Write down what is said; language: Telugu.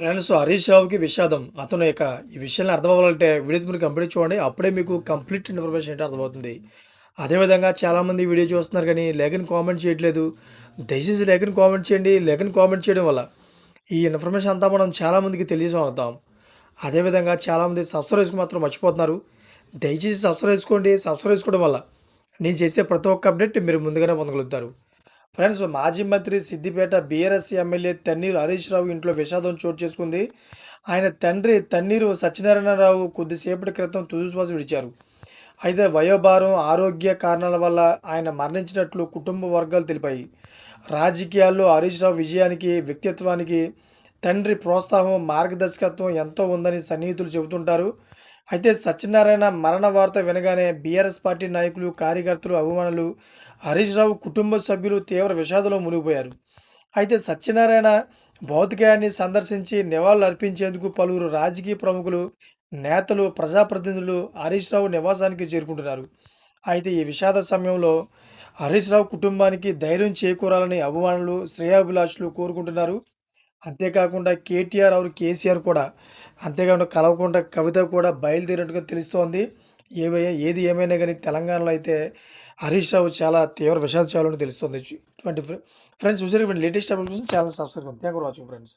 ఫ్రెండ్స్ హరీష్ రావుకి విషాదం. అతను యొక్క ఈ విషయాన్ని అర్థం అవ్వాలంటే వీడియో మీరు కంప్లీట్ చూడండి. అప్పుడే మీకు కంప్లీట్ ఇన్ఫర్మేషన్ ఏంటో అర్థమవుతుంది. అదేవిధంగా చాలామంది వీడియో చూస్తున్నారు కానీ లేఖని కామెంట్ చేయట్లేదు. దయచేసి లేఖని కామెంట్ చేయండి. లేఖని కామెంట్ చేయడం వల్ల ఈ ఇన్ఫర్మేషన్ అంతా మనం చాలామందికి తెలియజేసి అదేవిధంగా చాలామంది సబ్స్క్రైబ్స్కి మాత్రం మర్చిపోతున్నారు. దయచేసి సబ్స్క్రైబ్ చేసుకోండి. సబ్స్క్రైబ్ చేసుకోవడం వల్ల నేను చేసే ప్రతి ఒక్క అప్డేట్ మీరు ముందుగానే పొందగలుగుతారు. ఫ్రెండ్స్ మాజీ మంత్రి సిద్దిపేట బీఆర్ఎస్ ఎమ్మెల్యే తన్నీరు హరీష్ రావు ఇంట్లో విషాదం చోటు చేసుకుంది. ఆయన తండ్రి తన్నీరు సత్యనారాయణరావు కొద్దిసేపటి క్రితం తుదిశ్వాస విడిచారు. అయితే వయోభారం ఆరోగ్య కారణాల వల్ల ఆయన మరణించినట్లు కుటుంబ వర్గాలు తెలిపాయి. రాజకీయాల్లో హరీష్ రావు విజయానికి వ్యక్తిత్వానికి తండ్రి ప్రోత్సాహం మార్గదర్శకత్వం ఎంతో ఉందని సన్నిహితులు చెబుతుంటారు. అయితే సత్యనారాయణ మరణ వార్త వినగానే బీఆర్ఎస్ పార్టీ నాయకులు కార్యకర్తలు అభిమానులు హరీష్ రావు కుటుంబ సభ్యులు తీవ్ర విషాదంలో మునిగిపోయారు. అయితే సత్యనారాయణ భౌతికాయాన్ని సందర్శించి నివాళులు అర్పించేందుకు పలువురు రాజకీయ ప్రముఖులు నేతలు ప్రజాప్రతినిధులు హరీష్ రావు నివాసానికి చేరుకుంటున్నారు. అయితే ఈ విషాద సమయంలో హరీష్ రావు కుటుంబానికి ధైర్యం చేకూరాలని అభిమానులు శ్రేయాభిలాషులు కోరుకుంటున్నారు. అంతేకాకుండా కేటీఆర్ ఆరు కేసీఆర్ కూడా అంతేకాకుండా కలవకుండా కవిత కూడా బయలుదేరినట్టుగా తెలుస్తోంది. ఏవై ఏది ఏమైనా కానీ తెలంగాణలో అయితే హరీష్ రావు చాలా తీవ్ర విషాద చేయాలని తెలుస్తుంది. ట్వంటీ ఫ్రెండ్స్ చూసారు లేటెస్ట్ అప్డేట్ కోసం channel subscribe thank for watching friends